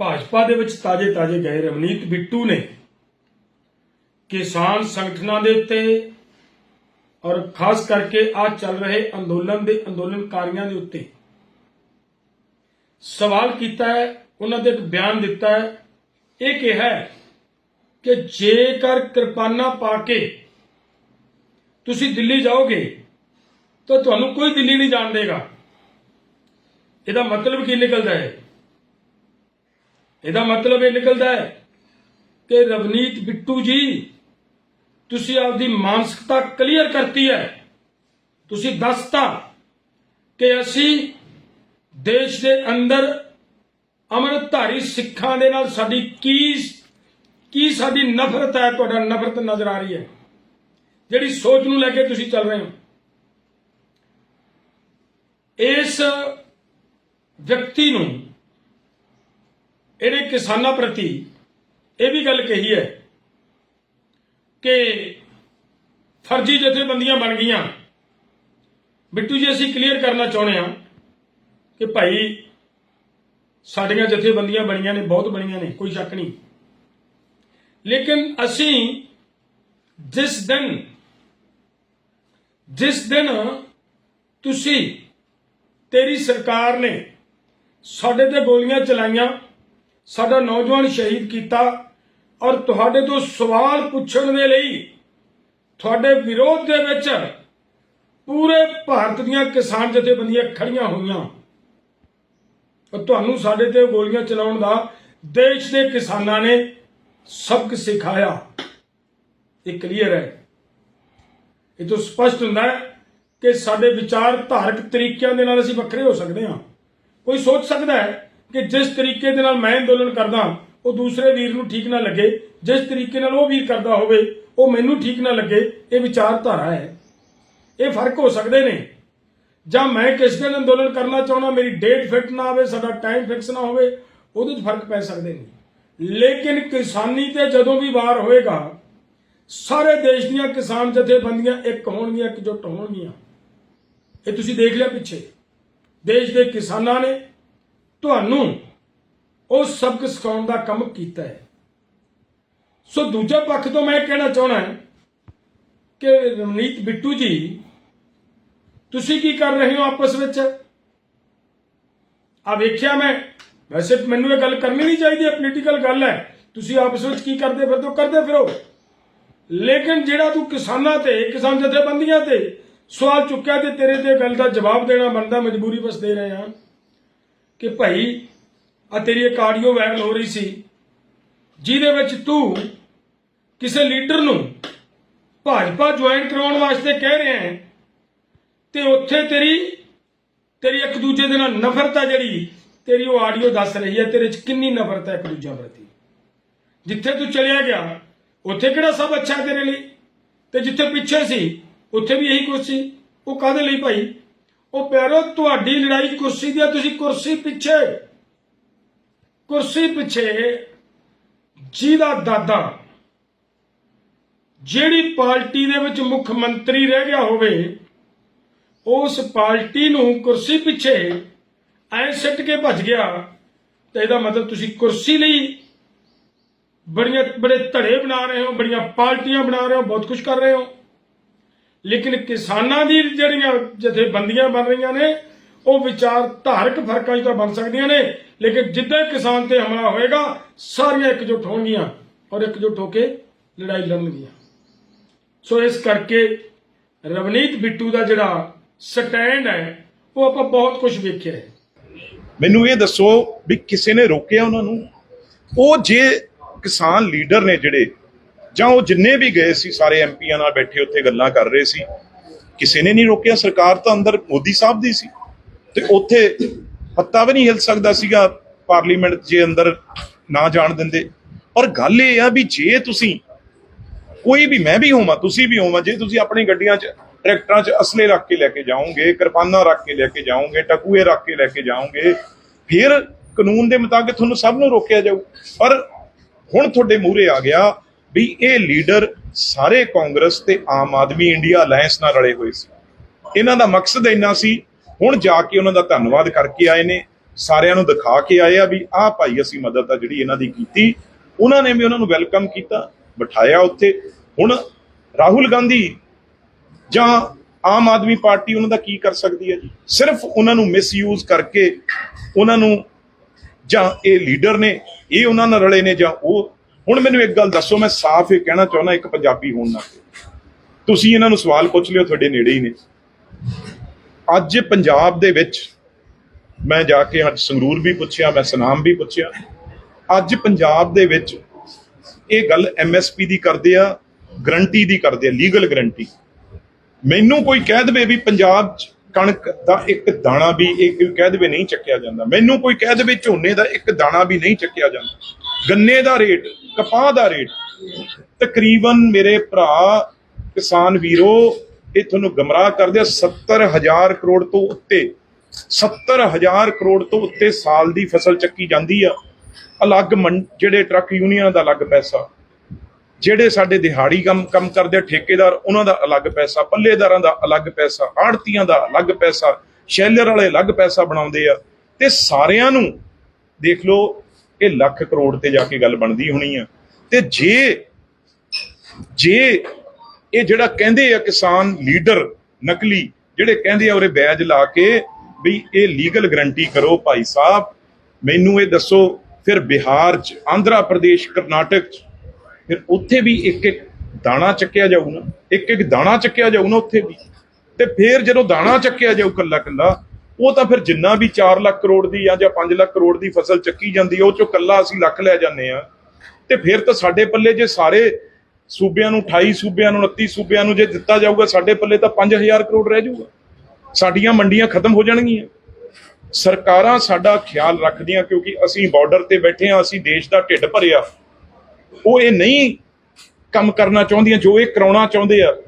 ਭਾਜਪਾ ਦੇ ਵਿੱਚ ਤਾਜੇ ਤਾਜੇ ਗਏ ਰਵਨੀਤ ਬਿੱਟੂ ਨੇ ਕਿਸਾਨ ਸੰਗਠਨਾਂ ਦੇ ਉੱਤੇ ਔਰ ਖਾਸ ਕਰਕੇ ਆ ਚੱਲ ਰਹੇ ਅੰਦੋਲਨ ਦੇ ਅੰਦੋਲਨਕਾਰੀਆਂ ਦੇ ਉੱਤੇ ਸਵਾਲ ਕੀਤਾ ਹੈ, ਉਹਨਾਂ ਦੇ ਇੱਕ ਬਿਆਨ ਦਿੱਤਾ ਹੈ। ਇਹ ਕਿਹਾ ਹੈ ਕਿ ਜੇਕਰ ਕਿਰਪਾਨਾ ਪਾ ਕੇ ਤੁਸੀਂ ਦਿੱਲੀ ਜਾਓਗੇ, ਤਾਂ ਤੁਹਾਨੂੰ ਕੋਈ ਦਿੱਲੀ ਨਹੀਂ ਜਾਣ ਦੇਗਾ। ਇਹਦਾ ਮਤਲਬ ਕੀ ਨਿਕਲਦਾ ਹੈ? ਇਹਦਾ ਮਤਲਬ ਇਹ ਨਿਕਲਦਾ ਹੈ ਕਿ ਰਵਨੀਤ ਬਿੱਟੂ ਜੀ, ਤੁਸੀਂ ਆਪਦੀ ਮਾਨਸਿਕਤਾ ਕਲੀਅਰ ਕਰਤੀ ਹੈ। ਤੁਸੀਂ ਦੱਸਤਾ ਕਿ ਅਸੀਂ ਦੇਸ਼ ਦੇ ਅੰਦਰ ਅਮਰਧਾਰੀ ਸਿੱਖਾਂ ਦੇ ਨਾਲ ਸਾਡੀ ਕੀ ਕੀ ਸਾਡੀ ਨਫ਼ਰਤ ਹੈ, ਤੁਹਾਡਾ ਨਫ਼ਰਤ ਨਜ਼ਰ ਆ ਰਹੀ ਹੈ। ਜਿਹੜੀ ਸੋਚ ਨੂੰ ਲੈ ਕੇ ਤੁਸੀਂ ਚੱਲ ਰਹੇ ਹੋ। ਇਸ ਵਿਅਕਤੀ ਨੂੰ ਇਹਨੇ ਕਿਸਾਨਾਂ ਪ੍ਰਤੀ ਇਹ ਵੀ ਗੱਲ ਕਹੀ ਹੈ ਕਿ ਫਰਜ਼ੀ ਜਥੇਬੰਦੀਆਂ ਬਣ ਗਈਆਂ। ਬਿੱਟੂ ਜੀ, ਅਸੀਂ ਕਲੀਅਰ ਕਰਨਾ ਚਾਹੁੰਦੇ ਹਾਂ ਕਿ ਭਾਈ ਸਾਡੀਆਂ ਜਥੇਬੰਦੀਆਂ ਬਣੀਆਂ ਨੇ, ਬਹੁਤ ਬਣੀਆਂ ਨੇ, ਕੋਈ ਸ਼ੱਕ ਨਹੀਂ। ਲੇਕਿਨ ਅਸੀਂ ਜਿਸ ਦਿਨ ਜਿਸ ਦਿਨ ਤੁਸੀਂ, ਤੇਰੀ ਸਰਕਾਰ ਨੇ ਸਾਡੇ ਤੇ ਗੋਲੀਆਂ ਚਲਾਈਆਂ ਸਾਡਾ ਨੌਜਵਾਨ ਸ਼ਹੀਦ ਕੀਤਾ ਔਰ ਤੁਹਾਡੇ ਤੋਂ ਸਵਾਲ ਪੁੱਛਣ ਦੇ ਲਈ ਤੁਹਾਡੇ ਵਿਰੋਧ ਦੇ ਵਿੱਚ ਪੂਰੇ ਭਾਰਤ ਦੀਆਂ ਕਿਸਾਨ ਜਥੇਬੰਦੀਆਂ ਖੜੀਆਂ ਹੋਈਆਂ। ਔਰ ਤੁਹਾਨੂੰ ਸਾਡੇ ਤੇ ਗੋਲੀਆਂ ਚਲਾਉਣ ਦਾ ਦੇਸ਼ ਦੇ ਕਿਸਾਨਾਂ ਨੇ ਸਬਕ ਸਿਖਾਇਆ। ਇਹ ਕਲੀਅਰ ਹੈ। ਇਹ ਤੋਂ ਸਪਸ਼ਟ ਹੁੰਦਾ ਹੈ ਕਿ ਸਾਡੇ ਵਿਚਾਰ ਧਾਰਕ ਤਰੀਕਿਆਂ ਦੇ ਨਾਲ ਅਸੀਂ ਵੱਖਰੇ ਹੋ ਸਕਦੇ ਹਾਂ। ਕੋਈ ਸੋਚ ਸਕਦਾ ਹੈ ਕਿ ਜਿਸ ਤਰੀਕੇ ਦੇ ਨਾਲ ਮੈਂ ਅੰਦੋਲਨ ਕਰਦਾ, ਉਹ ਦੂਸਰੇ ਵੀਰ ਨੂੰ ਠੀਕ ਨਾ ਲੱਗੇ, ਜਿਸ ਤਰੀਕੇ ਨਾਲ ਉਹ ਵੀਰ ਕਰਦਾ ਹੋਵੇ, ਉਹ ਮੈਨੂੰ ਠੀਕ ਨਾ ਲੱਗੇ, ਇਹ ਵਿਚਾਰਧਾਰਾ ਹੈ। ਇਹ ਫ਼ਰਕ ਹੋ ਸਕਦੇ ਨੇ। ਜਾਂ ਮੈਂ ਕਿਸ ਦਿਨ ਅੰਦੋਲਨ ਕਰਨਾ ਚਾਹੁੰਦਾ, ਮੇਰੀ ਡੇਟ ਫਿਟ ਨਾ ਹੋਵੇ ਸਾਡਾ ਟਾਈਮ ਫਿਕਸ ਨਾ ਹੋਵੇ, ਉਹਦੇ 'ਚ ਫ਼ਰਕ ਪੈ ਸਕਦੇ ਨੇ। ਲੇਕਿਨ ਕਿਸਾਨੀ ਤੇ ਜਦੋਂ ਵੀ ਵਾਰ ਹੋਏਗਾ, ਸਾਰੇ ਦੇਸ਼ ਦੀਆਂ ਕਿਸਾਨ ਜਥੇਬੰਦੀਆਂ ਇੱਕ ਹੋਣਗੀਆਂ, ਇੱਕ ਇਕਜੁੱਟ ਹੋਣਗੀਆਂ। ਇਹ ਤੁਸੀਂ ਦੇਖ ਲਿਆ ਪਿੱਛੇ। ਦੇਸ਼ ਦੇ ਕਿਸਾਨਾਂ ਨੇ ਤੁਹਾਨੂੰ ਉਹ ਸਬਕ ਸਿਖਾਉਣ ਦਾ ਕੰਮ ਕੀਤਾ ਹੈ। ਸੋ ਦੂਜੇ ਪੱਖ ਤੋਂ ਮੈਂ ਇਹ ਕਹਿਣਾ ਚਾਹਣਾ ਕਿ ਰਵਨੀਤ ਬਿੱਟੂ ਜੀ, ਤੁਸੀਂ ਕੀ ਕਰ ਰਹੇ ਹੋ ਆਪਸ ਵਿੱਚ? ਆ ਵੇਖਿਆ ਮੈਂ। ਵੈਸੇ ਮੈਨੂੰ ਇਹ ਗੱਲ ਕਰਨੀ ਨਹੀਂ ਚਾਹੀਦੀ ਹੈ ਪੋਲੀਟੀਕਲ ਗੱਲ ਹੈ। ਤੁਸੀਂ ਆਪਸ ਵਿੱਚ ਕੀ ਕਰਦੇ ਫਿਰ ਤੋਂ ਕਰਦੇ ਫਿਰੋ। ਲੇਕਿਨ ਜਿਹੜਾ ਤੂੰ ਕਿਸਾਨਾਂ ਤੇ, ਕਿਸਾਨ ਜਥੇਬੰਦੀਆਂ ਤੇ ਸਵਾਲ ਚੁੱਕਿਆ ਤੇ ਤੇਰੇ ਤੇ ਗੱਲ ਦਾ ਜਵਾਬ ਦੇਣਾ ਬਣਦਾ, ਮਜਬੂਰੀ ਵਸ ਦੇ ਰਹੇ ਹਾਂ। ਕਿ ਭਾਈ, ਆ ਤੇਰੀ ਇੱਕ ਆਡੀਓ ਵਾਇਰਲ ਹੋ ਰਹੀ ਸੀ। ਜਿਹਦੇ ਵਿੱਚ ਤੂੰ ਕਿਸੇ ਲੀਡਰ ਨੂੰ ਭਾਜਪਾ ਜੁਆਇਨ ਕਰਾਉਣ ਵਾਸਤੇ ਕਹਿ ਰਿਹਾ ਹੈ ਤੇ ਉੱਥੇ ਤੇਰੀ ਤੇਰੀ ਇੱਕ ਦੂਜੇ ਦੇ ਨਾਲ ਨਫ਼ਰਤ ਆ ਜਿਹੜੀ, ਤੇਰੀ ਉਹ ਆਡੀਓ ਦੱਸ ਰਹੀ ਹੈ, ਤੇਰੇ 'ਚ ਕਿੰਨੀ ਨਫ਼ਰਤ ਹੈ ਇੱਕ ਦੂਜੇ ਪ੍ਰਤੀ? ਜਿੱਥੇ ਤੂੰ ਚਲਿਆ ਗਿਆ, ਉੱਥੇ ਕਿਹੜਾ ਸਭ ਅੱਛਾ ਤੇਰੇ ਲਈ? ਤੇ ਜਿੱਥੇ ਪਿੱਛੇ ਸੀ, ਉੱਥੇ ਵੀ ਇਹੀ ਕੁਛ ਸੀ? ਉਹ ਕਾਹਦੇ ਲਈ ਭਾਈ? ਉਹ ਪਿਆਰੋ, ਤੁਹਾਡੀ ਲੜਾਈ ਕੁਰਸੀ ਦੀ ਹੈ ਤੁਸੀਂ ਕੁਰਸੀ ਪਿੱਛੇ। ਕੁਰਸੀ ਪਿੱਛੇ ਜਿਹਦਾ ਦਾਦਾ, ਜਿਹੜੀ ਪਾਰਟੀ ਦੇ ਵਿੱਚ ਮੁੱਖ ਮੰਤਰੀ ਰਹਿ ਗਿਆ ਹੋਵੇ, ਉਸ ਪਾਰਟੀ ਨੂੰ ਕੁਰਸੀ ਪਿੱਛੇ ਐ ਸਿੱਟ ਕੇ ਭੱਜ ਗਿਆ ਤੇ ਇਹਦਾ ਮਤਲਬ ਤੁਸੀਂ ਕੁਰਸੀ ਲਈ ਬੜੀਆਂ, ਬੜੇ ਧੜੇ ਬਣਾ ਰਹੇ ਹੋ, ਬੜੀਆਂ ਪਾਰਟੀਆਂ ਬਣਾ ਰਹੇ ਹੋ, ਬਹੁਤ ਕੁਝ ਕਰ ਰਹੇ ਹੋ। ਲੇਕਿਨ ਕਿਸਾਨਾਂ ਦੀ ਜਿਹੜੀਆਂ ਜਥੇਬੰਦੀਆਂ ਬਣ ਰਹੀਆਂ ਨੇ, ਉਹ ਵਿਚਾਰ ਧਾਰਕ ਫਰਕਾਂ 'ਚ ਤਾਂ ਬਣ ਸਕਦੀਆਂ ਨੇ। ਲੇਕਿਨ ਜਿੱਦਾਂ ਕਿਸਾਨ ਤੇ ਹਮਲਾ ਹੋਏਗਾ, ਸਾਰੀਆਂ ਇਕਜੁੱਟ ਹੋਣਗੀਆਂ ਔਰ ਇਕਜੁੱਟ ਹੋ ਕੇ ਲੜਾਈ ਲੜਨਗੀਆਂ। ਸੋ ਇਸ ਕਰਕੇ ਰਵਨੀਤ ਬਿੱਟੂ ਦਾ ਜਿਹੜਾ ਸਟੈਂਡ ਹੈ, ਉਹ ਆਪਾਂ ਬਹੁਤ ਕੁਝ ਵੇਖਿਆ ਹੈ। ਮੈਨੂੰ ਇਹ ਦੱਸੋ ਵੀ ਕਿਸੇ ਨੇ ਰੋਕਿਆ ਉਹਨਾਂ ਨੂੰ? ਉਹ ਜੇ ਕਿਸਾਨ ਲੀਡਰ ਨੇ ਜਿਹੜੇ ਜਾਂ ਉਹ ਜਿੰਨੇ ਵੀ ਗਏ ਸੀ, ਸਾਰੇ ਐਮਪੀਆਂ ਨਾਲ ਬੈਠੇ ਉੱਥੇ ਗੱਲਾਂ ਕਰ ਰਹੇ ਸੀ। ਕਿਸੇ ਨੇ ਨਹੀਂ ਰੋਕਿਆ, ਸਰਕਾਰ ਤਾਂ ਅੰਦਰ ਮੋਦੀ ਸਾਹਿਬ ਦੀ ਸੀ। ਤੇ ਉੱਥੇ ਪੱਤਾ ਵੀ ਨਹੀਂ ਹਿਲ ਸਕਦਾ ਸੀਗਾ ਪਾਰਲੀਮੈਂਟ ਜੇ ਅੰਦਰ ਨਾ ਜਾਣ ਦਿੰਦੇ। ਪਰ ਗੱਲ ਇਹ ਆ ਵੀ ਜੇ ਤੁਸੀਂ ਕੋਈ ਵੀ, ਮੈਂ ਵੀ ਹੋਵਾਂ, ਤੁਸੀਂ ਵੀ ਹੋਵਾਂ, ਜੇ ਤੁਸੀਂ ਆਪਣੀ ਗੱਡੀਆਂ 'ਚ, ਟਰੈਕਟਰਾਂ 'ਚ ਅਸਲੇ ਰੱਖ ਕੇ ਲੈ ਕੇ ਜਾਓਗੇ, ਕਿਰਪਾਨਾਂ ਰੱਖ ਕੇ ਲੈ ਕੇ ਜਾਓਗੇ, ਟਕੂਏ ਰੱਖ ਕੇ ਲੈ ਕੇ ਜਾਓਗੇ, ਫਿਰ ਕਾਨੂੰਨ ਦੇ ਮੁਤਾਬਕ ਤੁਹਾਨੂੰ ਸਭ ਨੂੰ ਰੋਕਿਆ ਜਾਊ। ਪਰ ਹੁਣ ਤੁਹਾਡੇ ਮੂਹਰੇ ਆ ਗਿਆ ਵੀ ਇਹ ਲੀਡਰ ਸਾਰੇ ਕਾਂਗਰਸ ਤੇ ਆਮ ਆਦਮੀ ਇੰਡੀਆ ਅਲਾਈਅੰਸ ਨਾਲ ਰਲੇ ਹੋਏ ਸੀ। ਇਹਨਾਂ ਦਾ ਮਕਸਦ ਇੰਨਾ ਸੀ, ਹੁਣ ਜਾ ਕੇ ਉਹਨਾਂ ਦਾ ਧੰਨਵਾਦ ਕਰਕੇ ਆਏ ਨੇ, ਸਾਰਿਆਂ ਨੂੰ ਦਿਖਾ ਕੇ ਆਏ ਆ ਵੀ ਆਹ ਭਾਈ ਅਸੀਂ ਮਦਦ ਆ ਜਿਹੜੀ ਇਹਨਾਂ ਦੀ ਕੀਤੀ। ਉਹਨਾਂ ਨੇ ਵੀ ਉਹਨਾਂ ਨੂੰ ਵੈਲਕਮ ਕੀਤਾ, ਬਿਠਾਇਆ ਉੱਥੇ। ਹੁਣ ਰਾਹੁਲ ਗਾਂਧੀ ਜਾਂ ਆਮ ਆਦਮੀ ਪਾਰਟੀ ਉਹਨਾਂ ਦਾ ਕੀ ਕਰ ਸਕਦੀ ਹੈ ਜੀ? ਸਿਰਫ ਉਹਨਾਂ ਨੂੰ ਮਿਸਯੂਜ਼ ਕਰਕੇ ਉਹਨਾਂ ਨੂੰ ਜਾਂ ਇਹ ਲੀਡਰ ਨੇ, ਇਹ ਉਹਨਾਂ ਨਾਲ ਰਲੇ ਨੇ ਜਾਂ ਉਹ ਹੁਣ ਮੈਨੂੰ ਇੱਕ ਗੱਲ ਦੱਸੋ, ਮੈਂ ਸਾਫ਼ ਇਹ ਕਹਿਣਾ ਚਾਹੁੰਦਾ, ਇੱਕ ਪੰਜਾਬੀ ਹੋਣ ਨਾਲ। ਤੁਸੀਂ ਇਹਨਾਂ ਨੂੰ ਸਵਾਲ ਪੁੱਛ ਲਿਓ, ਤੁਹਾਡੇ ਨੇੜੇ ਹੀ ਨੇ। ਅੱਜ ਪੰਜਾਬ ਦੇ ਵਿੱਚ ਮੈਂ ਜਾ ਕੇ ਅੱਜ ਸੰਗਰੂਰ ਵੀ ਪੁੱਛਿਆ, ਮੈਂ ਸਨਾਮ ਵੀ ਪੁੱਛਿਆ। ਅੱਜ ਪੰਜਾਬ ਦੇ ਵਿੱਚ ਇਹ ਗੱਲ ਐਮਐਸਪੀ ਦੀ ਕਰਦੇ ਆ, ਗਰੰਟੀ ਦੀ ਕਰਦੇ ਆ, ਲੀਗਲ ਗਰੰਟੀ। ਮੈਨੂੰ ਕੋਈ ਕਹਿ ਦੇਵੇ ਵੀ ਪੰਜਾਬ 'ਚ ਕਣਕ ਦਾ ਇੱਕ ਦਾਣਾ ਵੀ ਇਹ ਕੋਈ ਕਹਿ ਦੇਵੇ ਨਹੀਂ ਚੱਕਿਆ ਜਾਂਦਾ। ਮੈਨੂੰ ਕੋਈ ਕਹਿ ਦੇਵੇ ਝੋਨੇ ਦਾ ਇੱਕ ਦਾਣਾ ਵੀ ਨਹੀਂ ਚੱਕਿਆ ਜਾਂਦਾ। ਗੰਨੇ ਦਾ ਰੇਟ, ਕਪਾਹ ਦਾ ਰੇਟ, ਤਕਰੀਬਨ ਮੇਰੇ ਭਰਾ ਕਿਸਾਨ ਵੀਰੋ, ਇਹ ਤੁਹਾਨੂੰ ਗਮਰਾਹ ਕਰਦੇ ਆ 70000 ਕਰੋੜ ਤੋਂ ਉੱਤੇ 70000 ਕਰੋੜ ਤੋਂ ਉੱਤੇ ਸਾਲ ਦੀ ਫਸਲ ਚੱਕੀ ਜਾਂਦੀ ਆ। ਅਲੱਗ ਮੰ- ਜਿਹੜੇ ਟਰੱਕ ਯੂਨੀਅਨ ਦਾ ਅਲੱਗ ਪੈਸਾ। ਜਿਹੜੇ ਸਾਡੇ ਦਿਹਾੜੀ ਕੰਮ ਕੰਮ ਕਰਦੇ ਆ, ਠੇਕੇਦਾਰ, ਉਹਨਾਂ ਦਾ ਅਲੱਗ ਪੈਸਾ, ਪੱਲੇਦਾਰਾਂ ਦਾ ਅਲੱਗ ਪੈਸਾ, ਆੜਤੀਆਂ ਦਾ ਅਲੱਗ ਪੈਸਾ, ਸ਼ੈਲਰ ਵਾਲੇ ਅਲੱਗ ਪੈਸਾ ਬਣਾਉਂਦੇ ਆ। ਤੇ ਸਾਰਿਆਂ ਨੂੰ ਦੇਖ ਲਓ, ਇਹ ਲੱਖ ਕਰੋੜ ਤੇ ਜਾ ਕੇ ਗੱਲ ਬਣਦੀ ਹੋਣੀ ਆ। ਤੇ ਜੇ ਜੇ ਇਹ ਜਿਹੜਾ ਕਹਿੰਦੇ ਆ ਕਿਸਾਨ ਲੀਡਰ ਨਕਲੀ, ਜਿਹੜੇ ਕਹਿੰਦੇ ਆ ਉਰੇ ਬੈਜ ਲਾ ਕੇ ਵੀ ਇਹ ਲੀਗਲ ਗਰੰਟੀ ਕਰੋ ਭਾਈ ਸਾਹਿਬ, ਮੈਨੂੰ ਇਹ ਦੱਸੋ, ਫਿਰ ਬਿਹਾਰ ਚ, ਆਂਧਰਾ ਪ੍ਰਦੇਸ਼, ਕਰਨਾਟਕ ਚ ਫਿਰ ਉੱਥੇ ਵੀ ਇੱਕ ਇੱਕ ਦਾਣਾ ਚੱਕਿਆ ਜਾਊ ਨਾ, ਇੱਕ ਇੱਕ ਦਾਣਾ ਚੱਕਿਆ ਜਾਊ ਨਾ ਉੱਥੇ ਵੀ। ਤੇ ਫਿਰ ਜਦੋਂ ਦਾਣਾ ਚੱਕਿਆ ਜਾਊ ਕੱਲਾ ਕੱਲਾ ਉਹ ਤਾਂ ਫਿਰ ਜਿੰਨਾ ਵੀ 4 ਲੱਖ ਕਰੋੜ ਦੀ ਜਾਂ ਜਾਂ 5 ਲੱਖ ਕਰੋੜ ਦੀ ਫਸਲ ਚੱਕੀ ਜਾਂਦੀ ਉਹ ਚੋਂ ਕੱਲਾ ਅਸੀਂ ਲੱਖ ਲੈ ਜਾਂਦੇ ਆ। ਤੇ ਫਿਰ ਤਾਂ ਸਾਡੇ ਪੱਲੇ ਜੇ ਸਾਰੇ ਸੂਬਿਆਂ ਨੂੰ 28 ਸੂਬਿਆਂ ਨੂੰ 29 ਸੂਬਿਆਂ ਨੂੰ ਜੇ ਦਿੱਤਾ ਜਾਊਗਾ, ਸਾਡੇ ਪੱਲੇ ਤਾਂ 5000 ਕਰੋੜ ਰਹਿ ਜਾਊਗਾ। ਸਾਡੀਆਂ ਮੰਡੀਆਂ ਖਤਮ ਹੋ ਜਾਣਗੀਆਂ। ਸਰਕਾਰਾਂ ਸਾਡਾ ਖਿਆਲ ਰੱਖਦੀਆਂ ਕਿਉਂਕਿ ਅਸੀਂ ਬਾਰਡਰ ਤੇ ਬੈਠੇ ਆ, ਅਸੀਂ ਦੇਸ਼ ਦਾ ਢਿੱਡ ਭਰਿਆ। ਉਹ ਇਹ ਨਹੀਂ ਕੰਮ ਕਰਨਾ ਚਾਹੁੰਦੀਆਂ ਜੋ ਇਹ ਕਰਾਉਣਾ ਚਾਹੁੰਦੇ ਆ।